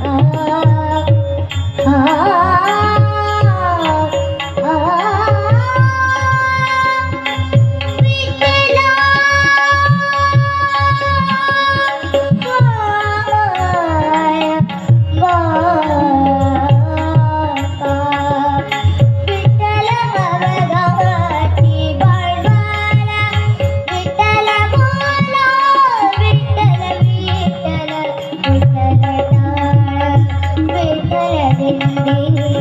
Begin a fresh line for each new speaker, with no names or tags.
아, 아, 아. रे